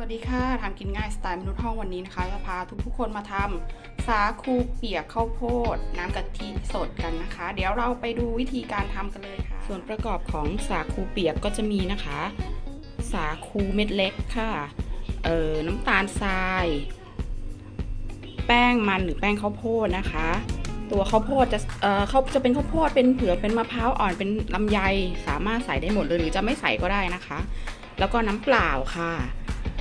วัสดีค่ะทำกินง่ายสไตล์มนุษย์ห้องวันนี้นะคะจะพาทุกๆคนมาทำสาคูเปียกข้าวโพด น้ำกะทิสดกันนะคะ เดี๋ยวเราไปดูวิธีการทำกันเลยค่ะ ส่วนประกอบของสาคูเปียกก็จะมีนะคะ สาคูเม็ดเล็กค่ะเอ่อน้ำตาลทราย แป้งมันหรือแป้งข้าวโพดนะคะ ตัวข้าวโพดจะเอ่อเขาจะเป็นข้าวโพดเป็นเผือกเป็นมะพร้าวอ่อนเป็นลำไยสามารถใส่ได้หมดเลยหรือจะไม่ใส่ก็ได้นะคะ แล้วก็น้ำเปล่าค่ะ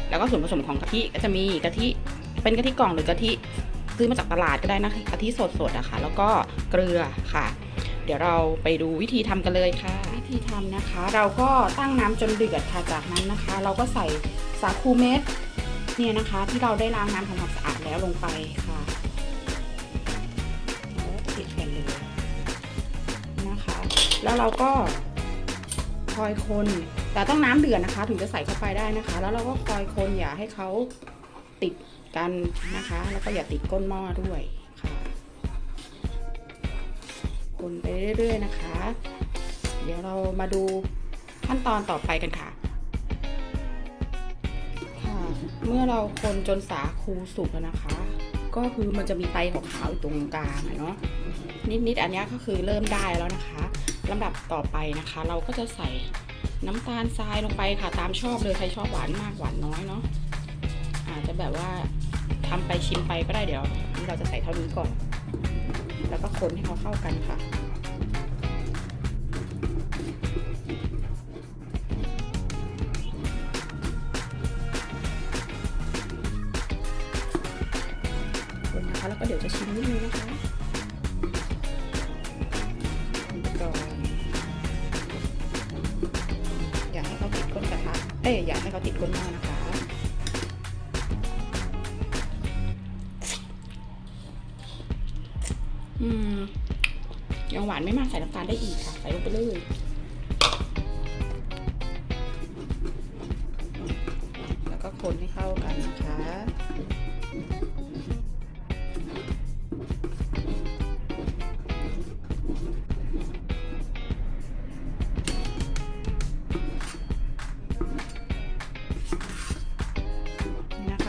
แล้วก็ส่วนผสมของกะทิก็จะมีกะทิเป็นกะทิกล่องหรือกะทิซื้อมาจากตลาดก็ได้นะกะทิสดๆอะค่ะแล้วก็เกลือค่ะ เดี๋ยวเราไปดูวิธีทำกันเลยค่ะ วิธีทำนะคะ เราก็ตั้งน้ำจนเดือดค่ะจากนั้นนะคะ เราก็ใส่สาคูเม็ดเนี่ยนะคะ ที่เราได้ล้างน้ำทำความสะอาดแล้วลงไปค่ะแล้วติดกันเลยนะคะ แล้วเราก็คอยคน แต่ต้องน้ำเดือดนะคะ ถึงจะใส่เข้าไปได้นะคะ แล้วเราก็คอยคนอย่าให้เขาติดกันนะคะ แล้วก็อย่าติดก้นหม้อด้วยค่ะ คนไปเรื่อยๆนะคะ เดี๋ยวเรามาดูขั้นตอนต่อไปกันค่ะค่ะเมื่อเราคนจนสาคูสุกแล้วนะคะ ก็คือมันจะมีไตขาวอยู่ตรงกลางเนาะนิดๆอันนี้ก็คือเริ่มได้แล้วนะคะลำดับต่อไปนะคะ เราก็จะใส่ น้ำตาลทรายลงไปค่ะตามชอบเลยใครชอบหวานมากหวานน้อยเนาะอาจจะแบบว่าทำไปชิมไปก็ได้เดี๋ยวเราจะใส่เท่านี้ก่อน แล้วก็คนให้เขาเข้ากันค่ะคนนะคะแล้วก็เดี๋ยวจะชิมนิดนึงนะคะ เอ้ยอย่าให้เขาติดก้นหม้อนะคะ อืมยังหวานไม่มากใส่น้ำตาลได้อีกค่ะ ใส่ลงไปเลยแล้วก็คนให้เข้ากันนะคะ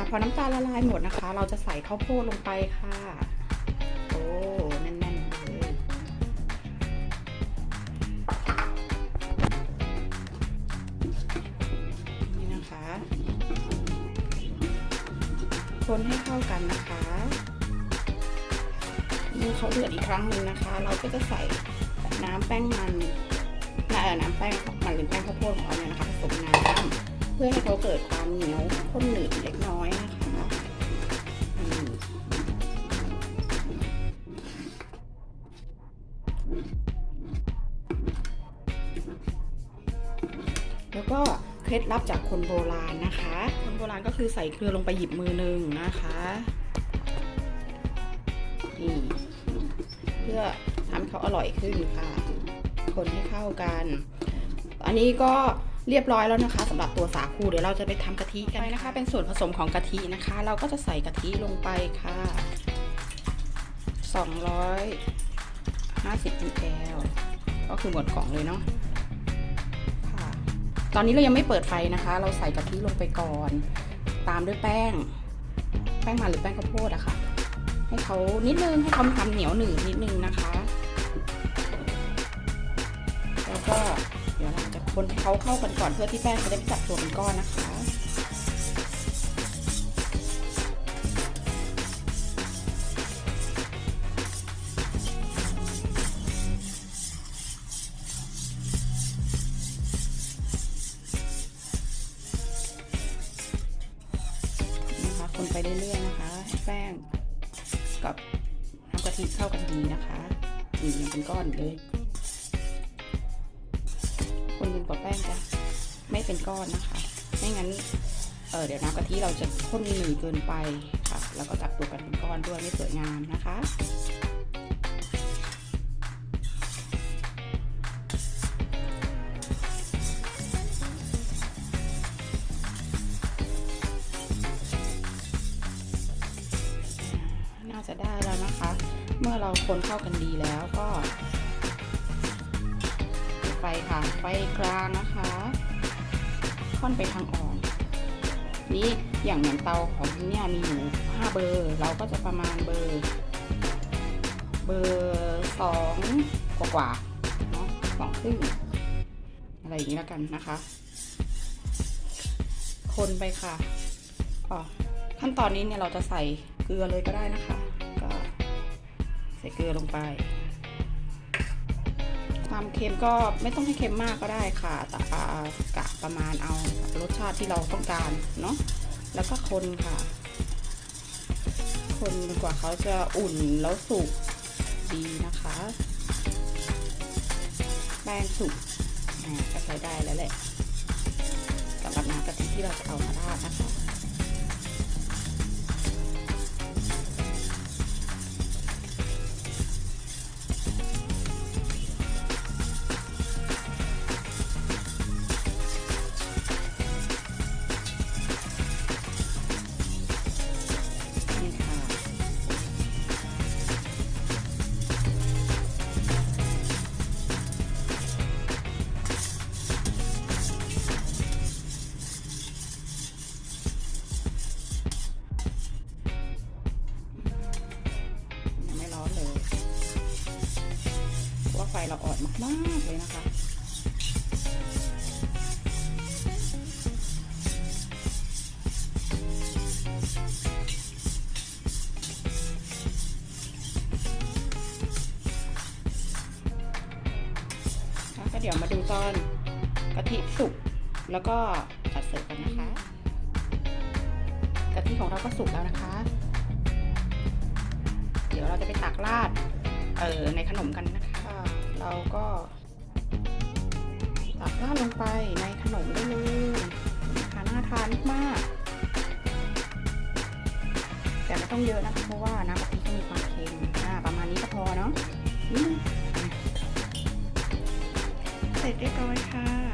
พอน้ำตาลละลายหมดนะคะ เราจะใส่ข้าวโพดลงไปค่ะ โอ้แน่นๆเลยนี่นะคะ คนให้เข้ากันนะคะเมื่อเขาเดือดอีกครั้งหนึ่งนะคะ เราก็จะใส่น้ำแป้งมันเอ่อน้ำแป้งมันหรือแป้งข้าวโพดของเราเนี่ยนะคะผสมน้ำ พื่อให้เขาเกิดความเหนียวข้นหนืดเล็กน้อยนะคะแล้วก็เคล็ดลับจากคนโบราณนะคะ คนโบราณก็คือใส่เกลือลงไปหยิบมือหนึ่งนะคะนี่เพื่อทำให้เขาอร่อยขึ้นค่ะ คนให้เข้ากัน อันนี้ก็ เรียบร้อยแล้วนะคะสำหรับตัวสาคูเดี๋ยวเราจะไปทำกะทิกันนะคะ เป็นส่วนผสมของกะทินะคะ เราก็จะใส่กะทิลงไปค่ะ 250 ml ก็คือหมดกล่องเลยเนาะค่ะ ตอนนี้เรายังไม่เปิดไฟนะคะ เราใส่กะทิลงไปก่อน ตามด้วยแป้ง แป้งมันหรือแป้งข้าวโพดอะค่ะ ให้เขานิดนึงให้เขามีความเหนียวหนืดนิดนึงนะคะ แล้วก็ เดี๋ยวเราจะคนให้เขาเข้ากันก่อนเพื่อที่แป้งจะได้ไม่จับตัวเป็นก้อนนะคะ นะคะ คนไปเรื่อยๆนะคะให้แป้งกับน้ำกะทิเข้ากันดีนะคะนี่ยังเป็นก้อนอยู่เลย กว่าแป้งจะไม่เป็นก้อนนะคะ ไม่งั้นเเดี๋ยวน้ำกะทิเราจะข้นหนืดเกินไปค่ะ แล้วก็จับตัวกันเป็นก้อนด้วยไม่สวยงามนะคะน่าจะได้แล้วนะคะ เมื่อเราคนเข้ากันดีแล้วก็ ไฟค่ะ ไฟกลางนะคะค่อนไปทางอ่อน นี่อย่างเหมือนเตาของเนี่ยมีอยู่ห้าเบอร์ เราก็จะประมาณเบอร์ เบอร์สองกว่าเนาะสองครึ่งอะไรอย่างนี้แล้วกันนะคะ คนไปค่ะอ๋อขั้นตอนนี้เนี่ยเราจะใส่เกลือเลยก็ได้นะคะ ก็ใส่เกลือลงไป ความเค็มก็ไม่ต้องให้เค็มมากก็ได้ค่ะแต่กะประมาณเอารสชาติที่เราต้องการเนาะแล้วก็คนค่ะ คนกว่าเขาจะอุ่นแล้วสุกดีนะคะแป้งสุกก็ใช้ได้แล้วแหละสำหรับน้ำกะทิที่เราจะเอามาราดนะคะ ฟเราอ่อนมากๆเลยนะคะค่ะก็เดี๋ยวมาดูตอนกะทิสุกแล้วก็จัดเสิร์ฟกันนะคะกะทิของเราก็สุกแล้วนะคะ เดี๋ยวเราจะไปตักราดเออในขนมกันนะคะ เราก็ตักราดลงไปในขนมได้เลยนะคะน่าทานมาก แต่ไม่ต้องเยอะนะคะเพราะว่าน้ำกะทิก็มีความเค็มอ่าประมาณนี้ก็พอเนาะเสร็จเรียบร้อยค่ะ